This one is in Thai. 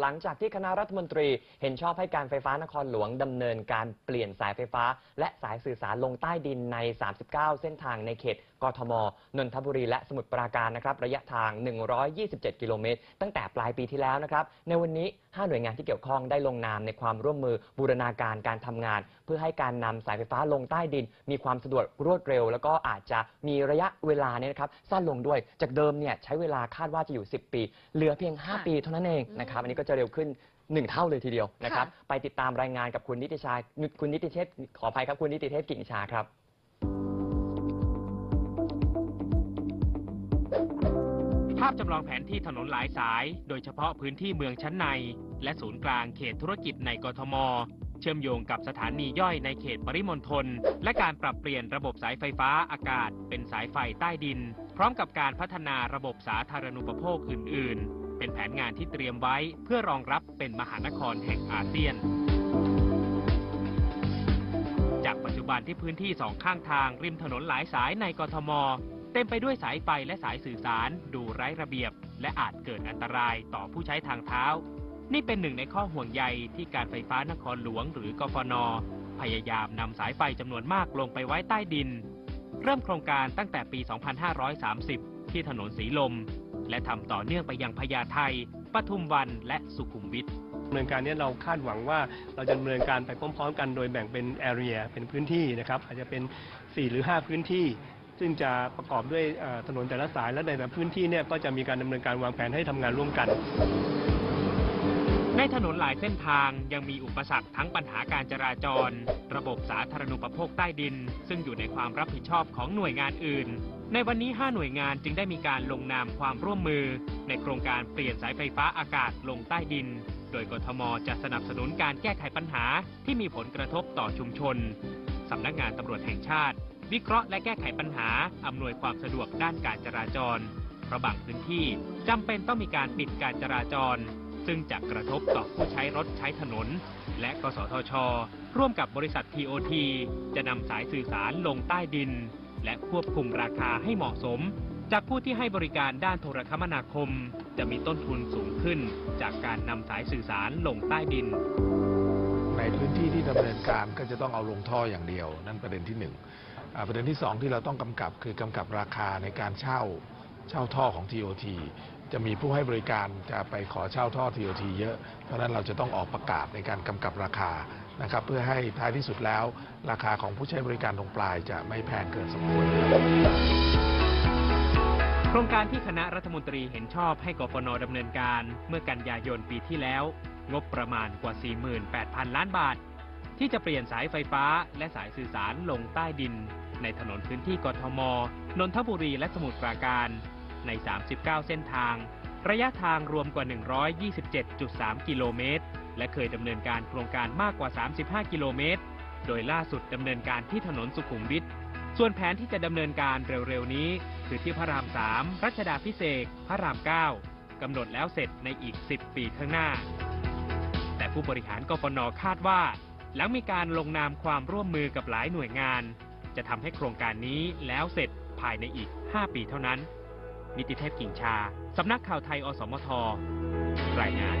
หลังจากที่คณะรัฐมนตรี เห็นชอบให้การไฟฟ้านครหลวงดำเนินการเปลี่ยนสายไฟฟ้า และสายสื่อสารลงใต้ดินใน 39 เส้นทางในเขตกทม นนทบุรี และสมุทรปราการนะครับ ระยะทาง 127 กิโลเมตร ตั้งแต่ปลายปีที่แล้วนะครับ ในวันนี้ 5 หน่วยงานที่เกี่ยวข้องได้ลงนามในความร่วมมือบูรณาการการทำงาน เพื่อให้การนำสายไฟฟ้าลงใต้ดิน มีความสะดวกรวดเร็ว แล้วก็อาจจะมีระยะเวลาเนี่ยนะครับสั้นลงด้วย จากเดิมเนี่ยใช้เวลาคาดว่าจะอยู่ 10 ปี เหลือเพียง 5 ปีเท่านั้นเองนะครับ อันนี้ก็จะเร็วขึ้น 1 เท่าเลยทีเดียวนะครับค่ะไปติดตามรายงานกับคุณนิติชาคุณนิติเทพขออภัยครับคุณนิติเทพกิ่งชาครับภาพจำลองแผนที่ถนนหลายสาย โดยเฉพาะพื้นที่เมืองชั้นใน และศูนย์กลางเขตธุรกิจในกทม เชื่อมโยงกับสถานีย่อยในเขตปริมณฑลและการปรับเปลี่ยนระบบสายไฟฟ้าอากาศ เป็นสายไฟใต้ดิน พร้อมกับการพัฒนาระบบสาธารณูปโภคอื่น ๆ เป็นแผนงานที่เตรียมไว้เพื่อรองรับเป็นมหานครแห่งอาเซียน จากปัจจุบันที่พื้นที่สองข้างทางริมถนนหลายสายในกทม เต็มไปด้วยสายไฟและสายสื่อสาร ดูไร้ระเบียบ และอาจเกิดอันตรายต่อผู้ใช้ทางเท้า นี่เป็นหนึ่งในข้อห่วงใยที่การไฟฟ้านครหลวงหรือกฟน พยายามนำสายไฟจำนวนมากลงไปไว้ใต้ดิน เริ่มโครงการตั้งแต่ปี 2530 ที่ถนนสีลม และทำต่อเนื่องไปยังพญาไทปทุมวันและสุขุมวิทดำเนินการนี้เราคาดหวังว่าเราจะดำเนินการไปพร้อม ๆ กันโดยแบ่งเป็นแอเรียเป็นพื้นที่นะครับ อาจจะเป็น 4 หรือ 5 พื้นที่ ซึ่งจะประกอบด้วยถนนแต่ละสายและในแต่ละพื้นที่เนี่ยก็จะมีการดำเนินการวางแผนให้ทำงานร่วมกัน ในถนนหลายเส้นทางยังมีอุปสรรคทั้งปัญหาการจราจร ระบบสาธารณูปโภคใต้ดิน ซึ่งอยู่ในความรับผิดชอบของหน่วยงานอื่น ในวันนี้ 5 หน่วยงานจึงได้มีการลงนามความร่วมมือ ในโครงการเปลี่ยนสายไฟฟ้าอากาศลงใต้ดิน โดยกทมจะสนับสนุนการแก้ไขปัญหาที่มีผลกระทบต่อชุมชนสำนักงานตำรวจแห่งชาติ วิเคราะห์และแก้ไขปัญหาอำนวยความสะดวกด้านการจราจรเพราะบางพื้นที่จำเป็นต้องมีการปิดการจราจร ซึ่งจะกระทบต่อผู้ใช้รถใช้ถนน และกสทช ร่วมกับบริษัท TOT จะนำสายสื่อสารลงใต้ดิน และควบคุมราคาให้เหมาะสม จากผู้ที่ให้บริการด้านโทรคมนาคม จะมีต้นทุนสูงขึ้น จากการนำสายสื่อสารลงใต้ดิน ในพื้นที่ที่ดำเนินการก็จะต้องเอาลงท่ออย่างเดียว นั่นประเด็นที่หนึ่งอ่าประเด็นที่สองที่เราต้องกำกับคือกำกับราคาในการเช่าเช่าท่อของ TOT จะมีผู้ให้บริการจะไปขอเช่าท่อ TOT เยอะ เพราะฉะนั้นเราจะต้องออกประกาศในการกำกับราคานะครับเพื่อให้ท้ายที่สุดแล้ว ราคาของผู้ใช้บริการตรงปลายจะไม่แพงเกินสมควรโครงการที่คณะรัฐมนตรีเห็นชอบให้กฟนดำเนินการเมื่อกันยายนปีที่แล้ว งบประมาณกว่า 48,000 ล้านบาท ที่จะเปลี่ยนสายไฟฟ้าและสายสื่อสารลงใต้ดิน ในถนนพื้นที่กทม นนทบุรีและสมุทรปราการ ใน 39 เส้นทาง ระยะทางรวมกว่า 127.3 กิโลเมตร และเคยดำเนินการโครงการมากกว่า 35 กิโลเมตร โดยล่าสุดดำเนินการที่ถนนสุขุมวิท ส่วนแผนที่จะดำเนินการเร็วๆนี้ คือที่พระราม 3 รัชดาพิเศษ พระราม 9กำหนดแล้วเสร็จในอีก 10 ปีข้างหน้า แต่ผู้บริหารกฟนคาดว่า หลังมีการลงนามความร่วมมือกับหลายหน่วยงาน จะทำให้โครงการนี้แล้วเสร็จภายในอีก 5 ปีเท่านั้น นิติเทพกิ่งชา สำนักข่าวไทยอสมท รายงาน